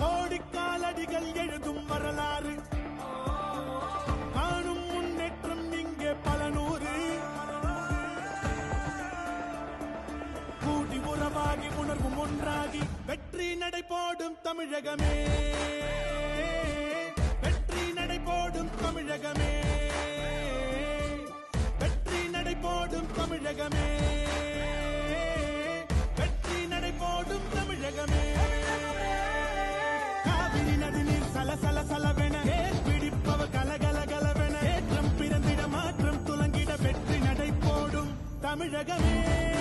கோடிக்காலடிகள் எழுதும் வரலாறு. காணும் முன்னேற்றம் இங்கே பல நூறு. கூடி உறவாகி உணர்வும் ஒன்றாகி வெற்றி நடை போடும் தமிழகமே. வெற்றி நடை போடும் தமிழகமே. வெற்றி நடை போடும் தமிழகமே. உலகமே